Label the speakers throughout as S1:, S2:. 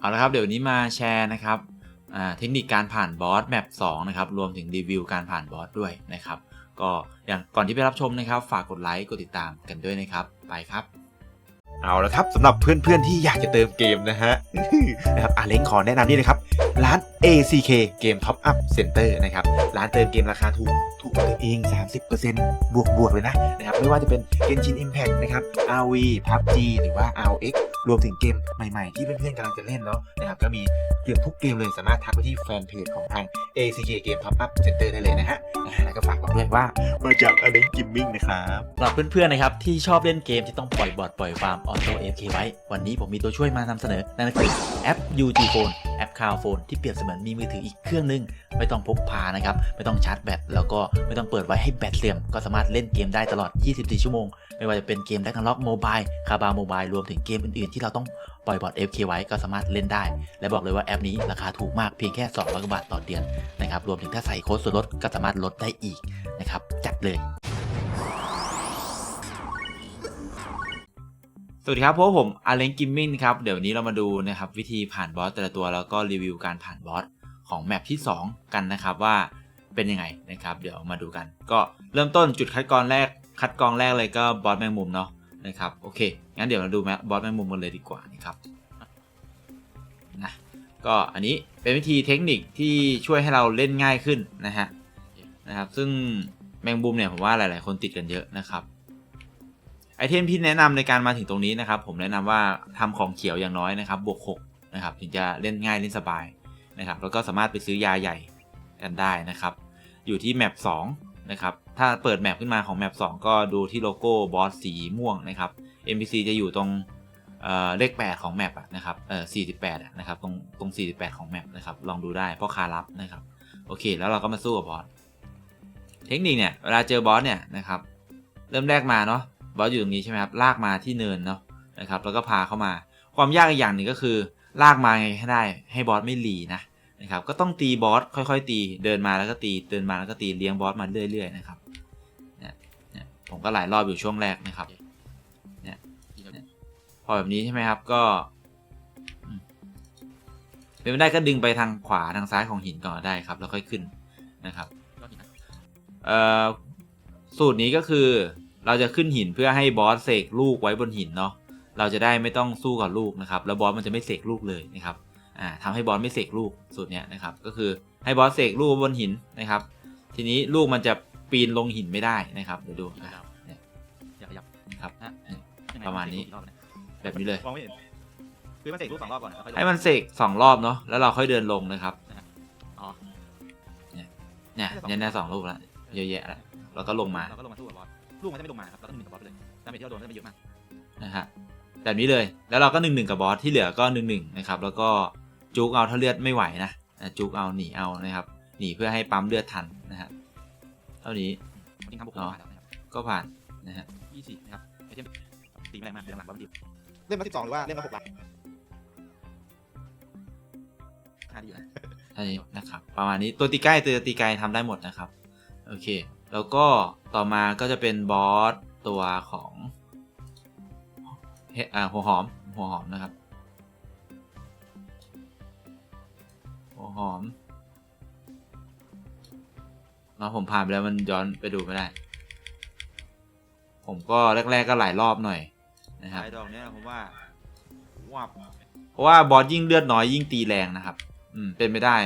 S1: เอาละครับเดี๋ยวนี้มาแชร์นะครับเทคนิคการผ่านบอสแมป2นะครับรวมถึงรีวิวการผ่านบอสด้วยนะครับ ก็อย่างก่อนที่ไปรับชมนะครับ ฝากกดไลค์กดติดตามกันด้วยนะครับ ไปครับ
S2: เอาละครับสำหรับเพื่อนๆที่อยากจะเติมเกมนะฮะนะครับอาเล้งขอแนะนำนี่นะครับ ร้าน ACK Game Top Up Center นะครับ ร้านเติมเกมราคาถูกถูกกว่าตัวเอง 30%บวกบวกๆเลยนะนะครับไม่ว่าจะเป็น Genshin Impact นะครับ RV PUBG หรือว่า RX รวมถึงเกมใหม่ๆ ที่เพื่อนๆกำลังจะเล่นเนาะนะครับก็มีเกือบทุกเกมเลยสามารถทักไปที่แฟนเพจของทาง ACK Game Top Up Center ได้เลยนะฮะอ่าแล้วก็ฝากบอกด้วยว่ามาจากอาเล้งกิมมิ่งนะครับ
S1: สำหรับเพื่อนๆนะครับที่ชอบเล่นเกมที่ต้องปล่อยบอร์ดปล่อยฟาร์มออโต้ AFK ไว้ วันนี้ผมมีตัวช่วยมานำเสนอนั่นก็คือแอป UG Phone แอป Cloud Phone ที่เปรียบเสมือนมีมือถืออีกเครื่องหนึง ไม่ต้องพกพานะครับ ไม่ต้องชาร์จแบตแล้วก็ไม่ต้องเปิดไว้ให้แบตเสื่อม ก็สามารถเล่นเกมได้ตลอด 24 ชั่วโมง ไม่ว่าจะเป็นเกม d ด a g o n l o c k Mobile คาบาโมบายรวมถึงเกมอื่นๆ ที่เราต้องปล่อยบอร์ด FK ไว้ก็สามารถเล่นได้ และบอกเลยว่าแอปนี้ราคาถูกมากเพียงแค่ 200กว่าบาทต่อเดือนนะครับรวมถึงถ้าใส่โค้ดส่วนลดก็สามารถลดได้อีกนะครับจัดเลย วัสดีครับพวกผมอาเลนกิมมิ่งครับ เดี๋ยวนนี้เรามาดูนะครับวิธีผ่านบอสแต่ละตัวแล้วก็รีวิวการผ่านบอสของแมปที่ 2 กันนะครับว่าเป็นยังไงนะครับ เดี๋ยวมาดูกัน ก็เริ่มต้นจุดคัดกรองแรก คัดกรองแรกเลยก็บอสแมงมุมเนาะนะครับโอเคงั้นเดี๋ยวเราดูบอสแมงมุมกันเลยดีกว่านะครับนะก็อันนี้เป็นวิธีเทคนิคที่ช่วยให้เราเล่นง่ายขึ้นนะฮะนะครับซึ่งแมงมุมเนี่ยผมว่าหลาย ๆ คนติดกันเยอะนะครับ ไอเทมที่แนะนำในการมาถึงตรงนี้นะครับ ผมแนะนำว่าทำของเขียวอย่างน้อยนะครับบวก6นะครับถึงจะเล่นง่ายเล่นสบายนะครับ แล้วก็สามารถไปซื้อยาใหญ่กันได้นะครับ อยู่ที่แมป2นะครับถ้าเปิดแมปขึ้นมาของแมป2ก็ดูที่โลโก้บอสสีม่วงนะครับ NPC จะอยู่ตรงเเลข 8 ของแมปนะครับเอ่อ48นะครับตรงตรง 48 ของแมปนะครับลองดูได้เพราะคารับนะครับโอเค แล้วเราก็มาสู้กับบอสเทคนิคเนี่ยเวลาเจอบอสเนี่ยนะครับเริ่มแรกมาเนาะ บอสอยู่ตรงนี้ใช่ไหมครับลากมาที่เนินเนาะนะครับแล้วก็พาเข้ามา ความยากอีกอย่างหนึ่งก็คือ ลากมาไงให้ได้ให้บอสไม่หลีนะนะครับก็ต้องตีบอสค่อยๆ ตีเดินมาแล้วก็ตีเดินมาแล้วก็ตีเลี้ยงบอสมาเรื่อยๆนะครับเนี่ยเนี่ยผมก็หลายรอบอยู่ช่วงแรกนะครับเนี่ยเนี่ยพอแบบนี้ใช่ไหมครับก็อืมเป็นไม่ได้ก็ดึงไปทางขวาทางซ้ายของหินก่อนได้ครับแล้วค่อยขึ้นนะครับเอ่อสูตรนี้ก็คือ เราจะขึ้นหินเพื่อให้บอสเสกลูกไว้บนหินเนาะเราจะได้ไม่ต้องสู้กับลูกนะครับแล้วบอสมันจะไม่เสกลูกเลยนะครับอ่าทำให้บอสไม่เสกลูกสูตรเนี้ยนะครับก็คือให้บอสเสกลูกบนหินนะครับ ทีนี้ลูกมันจะปีนลงหินไม่ได้นะครับเดี๋ยวดูนะครับเนี่ย
S3: อย่าขยับ
S1: นะครับ
S3: นะ
S1: เนี่ยประมาณนี้แบบนี้เลย
S3: มองไม่เห็นคือมันเสกรูปสองรอบก่อนแล้วค่อยลง
S1: ให้มันเสกสองรอบเนาะแล้วเราค่อยเดินลงนะครับ
S3: อ๋อ
S1: เนี่ยเนี่ยเนี่ยเนี่ยสองลูกแล้วเยอะแยะแล้วแล้วก็ลงมา
S3: เราก็ลงมาสู้กับบอส ลูกมันจะไม่ลงมาครับเราต้องหนึ่งกับบอสไปเลยดาเมจที่เราโดนจะไม่เยอะมาก
S1: นะฮะแบบนี้เลยแล้วเราก็หนึ่งหนึ่งกับบอสที่เหลือก็หนึ่งหนึ่งนะครับแล้วก็จุกเอาถ้าเลือดไม่ไหวนะอะจุกเอาหนีเอานะครับหนีเพื่อให้ปั๊มเลือดทันนะฮะเท่านี้
S3: จริงทำบุก
S1: อ๋อ
S3: มาแล้วนะครับ
S1: ก็ผ่านนะฮะ
S3: ยี่สิบนะครับไอเทมตีไม่แรงมากเดี๋ยวหลังบอสมันดี
S2: เล่มละสิบสองหรือว่าเล่มละหกล้าน
S3: ค่าดีนะ
S1: เท่านี้นะครับประมาณนี้ตัวตีใกล้ตัวตีไกลทำได้หมดนะครับโอเค แล้วก็ต่อมาก็จะเป็นบอสตัวของเฮอ่าหัวหอมหัวหอมนะครับ หัวหอมเนาะผมผ่านไปแล้วมันย้อนไปดูไม่ได้ ผมก็แรก ๆก็หลายรอบหน่อยนะครับ
S3: ไอ้ดอกเนี้ยผมว่าวับ
S1: เพราะว่าบอสยิ่งเลือดน้อยยิ่งตีแรงนะครับ อืมเป็นไม่ได้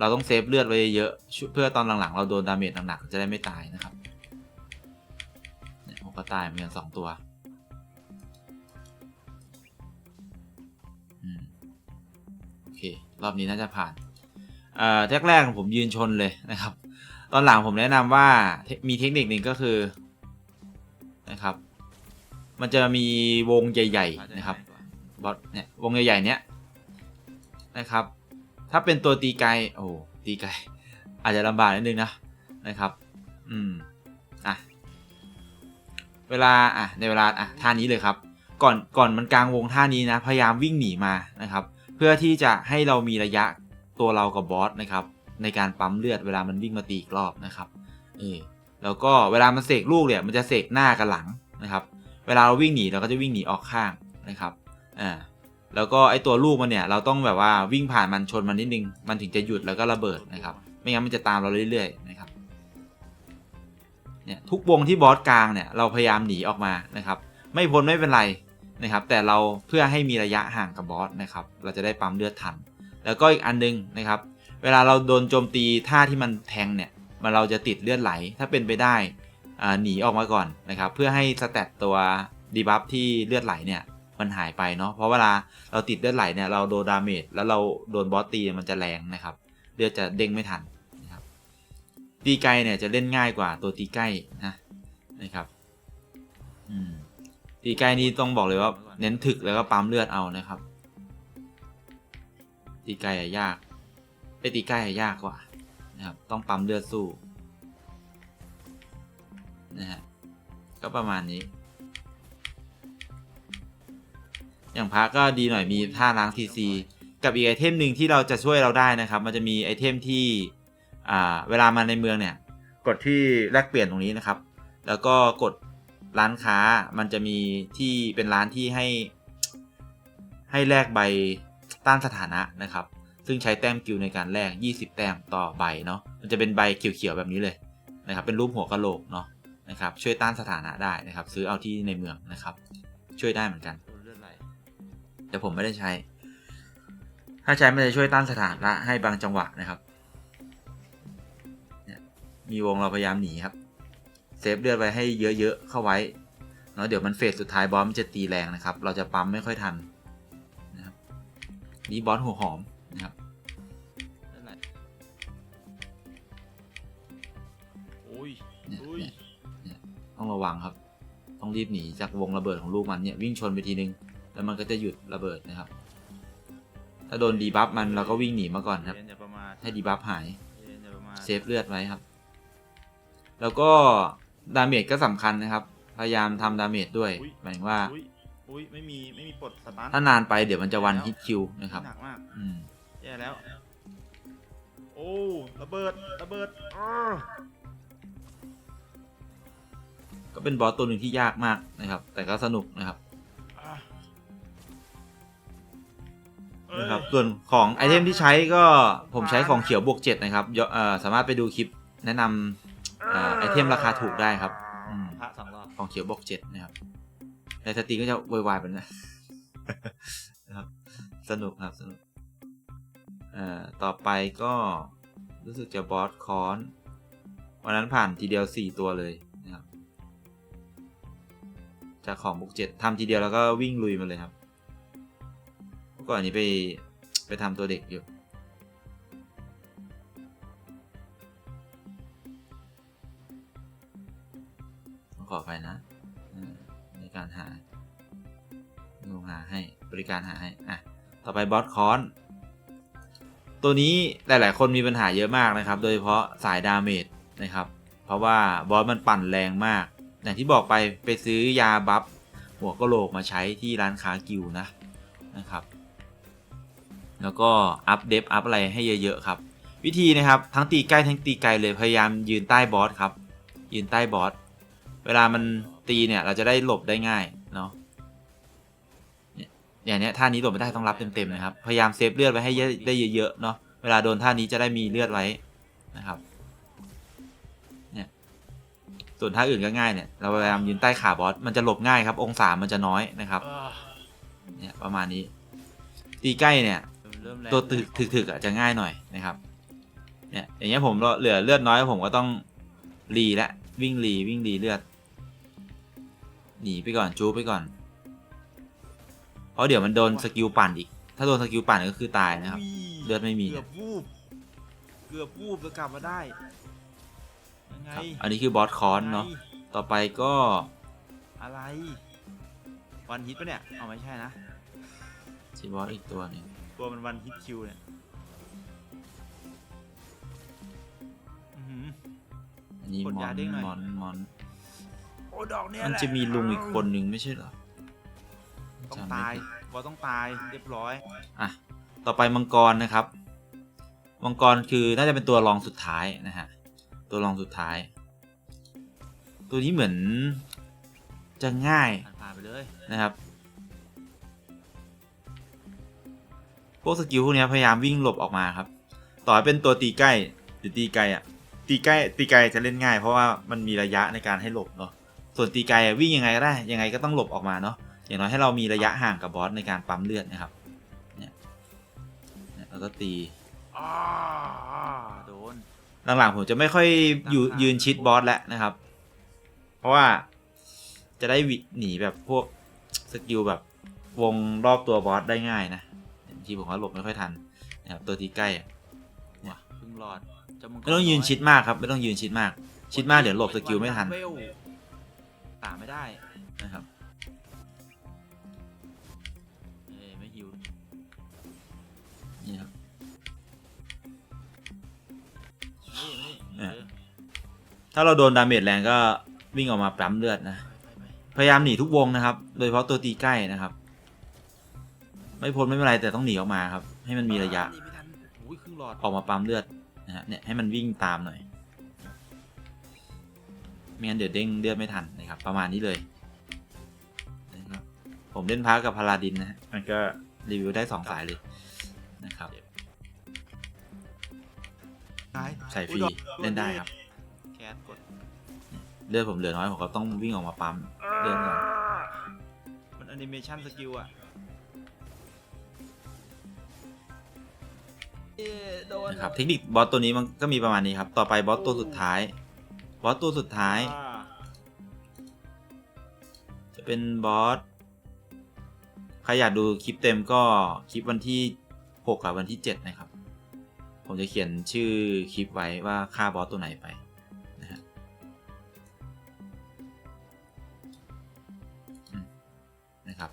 S1: เราต้องเซฟเลือดไว้เยอะเพื่อตอนหลังๆ เราโดนดาเมจหนักๆจะได้ไม่ตายนะครับเนี่ยผมก็ตายเหมือนกันสองตัวอโอเค รอบนี้น่าจะผ่านเอ่อแรกๆผมยืนชนเลยนะครับ ตอนหลังผมแนะนำว่ามีเทคนิคหนึ่งก็คือนะครับ มันจะมีวงใหญ่ ๆ นะครับบอสเนี่ยวงใหญ่ๆเนี้ยนะครับ ถ้าเป็นตัวตีไกลโอ้ตีไกลอาจจะลำบากนิดนึงนะนะครับ อืมอะเวลาอะในเวลาอะท่านี้เลยครับ ก่อนก่อนมันกลางวงท่านี้นะ พยายามวิ่งหนีมานะครับ เพื่อที่จะให้เรามีระยะตัวเรากับบอสนะครับ ในการปั๊มเลือดเวลามันวิ่งมาตีอีกรอบนะครับเออแล้วก็เวลามันเสกลูกเนี่ยมันจะเสกหน้ากับหลังนะครับ เวลาเราวิ่งหนีเราก็จะวิ่งหนีออกข้างนะครับอ่า แล้วก็ไอตัวลูกมันเนี่ยเราต้องแบบว่าวิ่งผ่านมันชนมันนิดนึง มันถึงจะหยุดแล้วก็ระเบิดนะครับ ไม่งั้นมันจะตามเราเรื่อยๆนะครับเนี่ยทุกวงที่บอสกลางเนี่ยเราพยายามหนีออกมานะครับ ไม่พ้นไม่เป็นไรนะครับ แต่เราเพื่อให้มีระยะห่างกับบอสนะครับ เราจะได้ปั๊มเลือดทัน แล้วก็อีกอันนึงนะครับ เวลาเราโดนโจมตีท่าที่มันแทงเนี่ยมันเราจะติดเลือดไหล ถ้าเป็นไปได้หนีออกมาก่อนนะครับ เพื่อให้สแตตตัวดีบัฟที่เลือดไหลเนี่ย มันหายไปเนาะเพราะเวลาเราติดเลือดไหลเนี่ยเราโดนดาเมจแล้วเราโดนบอสตีมันจะแรงนะครับเลือดจะเด้งไม่ทันนะครับตีไกลเนี่ยจะเล่นง่ายกว่าตัวตีใกล้นะนะครับอืมตีใกล้นี่ต้องบอกเลยว่าเน้นถึกแล้วก็ปั๊มเลือดเอานะครับ ตีไกลอะยากไอตีใกล้อะยากกว่านะครับต้องปั๊มเลือดสู้นะฮะก็ประมาณนี้ อย่างพระก็ดีหน่อยมีท่าล้างทีซีกับอีกไอเทมหนึ่งที่เราจะช่วยเราได้นะครับ มันจะมีไอเทมที่อ่าเวลามาในเมืองเนี่ย กดที่แลกเปลี่ยนตรงนี้นะครับ แล้วก็กดร้านค้ามันจะมีที่เป็นร้านที่ให้ ให้แลกใบต้านสถานะนะครับ ซึ่งใช้แต้มกิลในการแลก 20 แต้มต่อใบเนาะมันจะเป็นใบเขียวๆแบบนี้เลยนะครับ เป็นรูปหัวกะโหลกเนาะนะครับ ช่วยต้านสถานะได้นะครับ ซื้อเอาที่ในเมืองนะครับ ช่วยได้เหมือนกัน แต่ผมไม่ได้ใช้ ถ้าใช้มันจะช่วยต้านสถานะให้บางจังหวะนะครับเนี่ยมีวงเราพยายามหนีครับ เซฟเลือดไว้ให้เยอะๆเข้าไว้เนาะเดี๋ยวมันเฟสสุดท้ายบอสมันจะตีแรงนะครับ เราจะปั๊มไม่ค่อยทันนะครับนี่บอสหัวหอมนะครับ
S3: เลือดไหลโอ้ย
S1: เนี่ย
S3: อุ้ย
S1: เนี่ยเนี่ยต้องระวังครับ ต้องรีบหนีจากวงระเบิดของลูกมันเนี่ยวิ่งชนไปทีนึง แล้วมันก็จะหยุดระเบิดนะครับ ถ้าโดนดีบัฟมันเราก็วิ่งหนีมาก่อนครับ
S3: เย็นอย่าประมาท
S1: ให้ดีบัฟหาย
S3: เย็นอย่าประมาท
S1: เซฟเลือดไว้ครับ แล้วก็ดาเมจก็สำคัญนะครับ พยายามทำดาเมจด้วย หมายถึงว่า
S3: อุ้ยอุ้ยไม่มีไม่มีปลดสตาร์ท
S1: ถ้านานไปเดี๋ยวมันจะวันฮิตคิวนะครับ
S3: หนักมาก
S1: อืม
S3: แย่แล้ว โอ้ระเบิดระเบิดอ้า
S1: ก็เป็นบอสตัวหนึ่งที่ยากมากนะครับ แต่ก็สนุกนะครับ นะครับ
S3: เอ้ย
S1: ส่วนของไอเทมที่ใช้ก็ผมใช้ของเขียวบวกเจ็ดนะครับยเอ่อสามารถไปดูคลิปแนะนำเอ่อไอเทมราคาถูกได้ครับอืม
S3: พระสองรอบ
S1: ของเขียวบวกเจ็ดนะครับในสตรีมก็จะวายๆไปนะนะครับ สนุกครับสนุกเอ่อต่อไปก็รู้สึกจะบอสคอนวันนั้นผ่านทีเดียวสี่ตัวเลยนะครับ จากของบวกเจ็ดทำทีเดียวแล้วก็วิ่งลุยมาเลยครับเมื่อ ก่อนนี้ไปไปทำตัวเด็กอยู่ ขอไปนะ ในการหาลงหาให้บริการหาให้ อะ ต่อไปบอสคอน ตัวนี้หลาย ๆ คนมีปัญหาเยอะมากนะครับ โดยเฉพาะสายดาเมจนะครับ เพราะว่าบอสมันปั่นแรงมาก อย่างที่บอกไปไปซื้อยาบัฟหัวกะโหลกมาใช้ที่ร้านค้ากิวนะนะครับ แล้วก็อัพเดฟอัพอะไรให้เยอะๆครับ วิธีนะครับทั้งตีใกล้ทั้งตีไกลเลยพยายามยืนใต้บอสครับยืนใต้บอสเวลามันตีเนี่ยเราจะได้หลบได้ง่ายเนาะเนี่ยอย่างเนี้ยท่านี้หลบไม่ได้ต้องรับเต็มๆนะครับพยายามเซฟเลือดไว้ให้เยอะได้เยอะๆเนาะเวลาโดนท่านี้จะได้มีเลือดไว้นะครับเนี่ยส่วนท่าอื่นก็ง่ายเนี่ยเราพยายามยืนใต้ขาบอสมันจะหลบง่ายครับ องศามันจะน้อยนะครับ
S3: อ่า
S1: เนี่ยประมาณนี้ตีใกล้เนี่ย
S3: เริ่มแรง
S1: ตัวถึกถึกถึกอะจะง่ายหน่อยนะครับ เนี่ยอย่างเงี้ยผมเหลือเลือดน้อยผมก็ต้องรีและวิ่งรีวิ่งรีเลือดหนีไปก่อนจูบไปก่อน เพราะเดี๋ยวมันโดนสกิลปั่นอีก ถ้าโดนสกิลปั่นก็คือตายนะครับ
S3: อุ้ย
S1: เลือดไม่มี
S3: เกือบวูบ เกือบวูบแล้วกลับมาได้ ยังไง
S1: ครับอันนี้คือบอสคอนเนาะ
S3: ไง
S1: ต่อไปก็
S3: อะไร วันฮิตปะเนี่ย เอาไม่ใช่นะ
S1: ซีบอสอีกตัวหนึง
S3: ตัวมันวันฮิตคิวเนี่ยอื้อหือ
S1: อันนี้
S3: กด
S1: มอยา
S3: นเด้งหน่อย
S1: มอนมอน
S3: โอ้ดอกเนี่ย
S1: มัน
S3: แหล
S1: จะมีลุงอีกคนนึงไม่ใช่เหรอ
S3: ต้อง
S1: จำไม่
S3: ตาย
S1: ผิด
S3: บอสต้องตายเรียบร้อย
S1: อะ ต่อไปมังกรนะครับ มังกรคือน่าจะเป็นตัวรองสุดท้ายนะฮะ ตัวรองสุดท้าย ตัวนี้เหมือนจะง่าย
S3: ผ่านผ่านไปเลย
S1: นะครับ วกสกิลพวกเนี้ยพยายามวิ่งหลบออกมาครับ ต่อให้เป็นตัวตีใกล้หรือตีไกลอะตีใกล้ตีไกลจะเล่นง่าย เพราะว่ามันมีระยะในการให้หลบเนาะส่วนตีไกลอะวิ่งยังไงก็ได้ยังไงก็ต้องหลบออกมาเนาะอย่างน้อยให้เรามีระยะห่างกับบอสในการปั๊มเลือดนะครับเนี่ยเนี่ยแล้วก็ตี
S3: อ่าโดน
S1: หลังๆผมจะไม่ค่อยอยู่ยืนชิดบอสแล้วนะครับ เพราะว่าจะได้วิหนีแบบพวกสกิลแบบวงรอบตัวบอสได้ง่ายนะ บางทีผมว่าหลบไม่ค่อยทันนะครับตัวที่ใกล้อะ
S3: ว่ะเพิ่งรอดเจ้ามักร
S1: ไม่ต้องยืนชิดมากครับ ไม่ต้องยืนชิดมาก ชิดมากเดี๋ยวหลบสกิลไม่ทัน
S3: เวลตามไม่ได้
S1: นะครับ
S3: เอ้ยไม่หิว
S1: นี่ครับ
S3: นี่นี่
S1: เนี่ย
S3: เออ
S1: ถ้าเราโดนดาเมจแรงก็วิ่งออกมาปั๊มเลือดนะ
S3: ไปไปไป
S1: พยายามหนีทุกวงนะครับ โดยเฉพาะตัวตีใกล้นะครับ ไม่พ้นไม่เป็นไรแต่ต้องหนีออกมาครับ ให้มันมีระยะ
S3: อ่านี่ไม่ทันอุ้ยครึ่งหลอด
S1: ออกมาปั๊มเลือดนะฮะเนี่ยให้มันวิ่งตามหน่อยไม่งั้นเดี๋ยวเด้งเลือดไม่ทันนะครับ ประมาณนี้เลยนะครับผมเล่นพาร์กับพาราดินนะฮะมันก็รีวิวได้สองสายเลยนะครับ
S3: ตาย
S1: ใส่ฟรี
S3: อุ๊ยโน
S1: เล่นได้ครับ
S3: แคสกด
S1: เลือดผมเหลือน้อยผมก็ต้องวิ่งออกมาปั๊มเดินก่อน
S3: มันแอนิเมชันสกิลอะ นะ
S1: ครับเทคนิคบอสตัวนี้มันก็มีประมาณนี้ครับ ต่อไปบอสตัวสุดท้าย บอสตัวสุดท้าย จะเป็นบอสใครอยากดูคลิปเต็มก็คลิปวันที่6กับวันที่ 7 นะครับ ผมจะเขียนชื่อคลิปไว้ว่าฆ่าบอสตัวไหนไปนะฮะนะครับ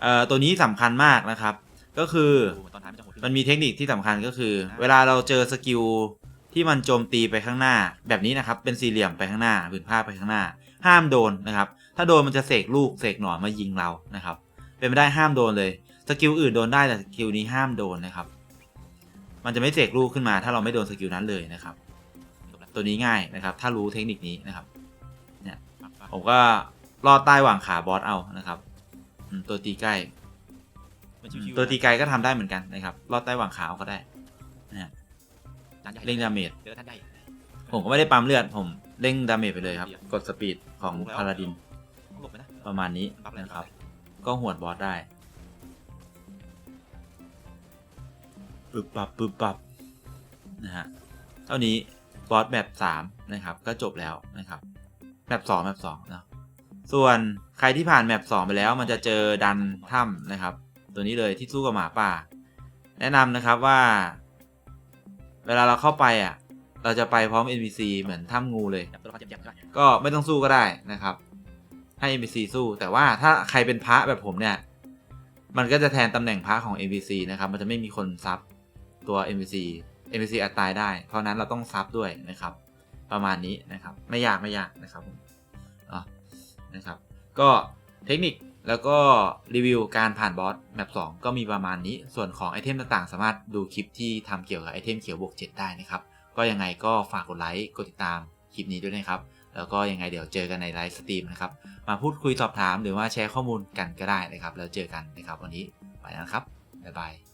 S1: เอ่อตัวนี้สำคัญมากนะครับ ก็คือ
S3: ดูเหมือนตอนท้ายมันจะโหดขึ้
S1: มันมีเทคนิคที่สำคัญก็คือ เวลาเราเจอสกิลที่มันโจมตีไปข้างหน้า แบบนี้นะครับ เป็นสี่เหลี่ยมไปข้างหน้าผืนผ้าไปข้างหน้า ห้ามโดนนะครับ ถ้าโดนมันจะเสกลูกเสกหนอนมายิงเรานะครับ เป็นไม่ได้ห้ามโดนเลยสกิลอื่นโดนได้แต่สกิลนี้ห้ามโดนนะครับ มันจะไม่เสกลูกขึ้นมา ถ้าเราไม่โดนสกิลนั้นเลยนะครับตัวนี้ง่ายนะครับ ถ้ารู้เทคนิคนี้นะครับ
S3: ปั๊บปั๊บ
S1: ผมก็ลอดใต้หว่างขาบอสเอานะครับอืมตัวตีใกล้
S3: มันชิวๆ
S1: ตัวตี
S3: นะ
S1: ไกลก็ทำได้เหมือนกันนะครับลอดใต้หว่างขาเอาก็ได้นะฮะ
S3: จานใหญ่
S1: เร่งดาเมจ
S3: เจอท่านได้
S1: ผมก็ไม่ได้ปั๊มเลือดผมเร่งดาเมจไปเลยครับ กดสปีดของพาราดิน
S3: ต้องหลบไปนะ
S1: ประมาณนี้
S3: ปั๊บเลย
S1: นะครับ ก็หวดบอสได้ปึ๊บปับปึ๊บปับนะฮะเท่านี้บอสแบบสามนะครับ ก็จบแล้วนะครับแบบสองแบบสองเนอะส่วนใครที่ผ่านแมปสองไปแล้วมันจะเจอดันถ้ำนะครับ ตัวนี้เลยที่สู้กับหมาป่า แนะนำนะครับว่า เวลาเราเข้าไปอะ เราจะไปพร้อม NPC เหมือนถ้ำงูเลย ก็ไม่ต้องสู้ก็ได้นะครับ ให้ NPC สู้แต่ว่าถ้าใครเป็นพระแบบผมเนี่ย มันก็จะแทนตำแหน่งพระของ NPC นะครับ มันจะไม่มีคนซับตัว NPC NPC อาจตายได้ เพราะนั้นเราต้องซับด้วยนะครับ ประมาณนี้นะครับ ไม่ยากไม่ยากนะครับผมอะนะครับ ก็เทคนิค แล้วก็รีวิวการผ่านบอสแมป2ก็มีประมาณนี้ ส่วนของไอเทมต่างๆ สามารถดูคลิปที่ทำเกี่ยวกับไอเทมเขียวบวก7ได้นะครับ ก็ยังไงก็ฝากกดไลค์กดติดตามคลิปนี้ด้วยนะครับ แล้วก็ยังไงเดี๋ยวเจอกันในไลฟ์สตรีมนะครับ มาพูดคุยสอบถามหรือว่าแชร์ข้อมูลกันก็ได้นะครับ แล้วเจอกันนะครับวันนี้ไปแล้วนะครับบ๊ายบาย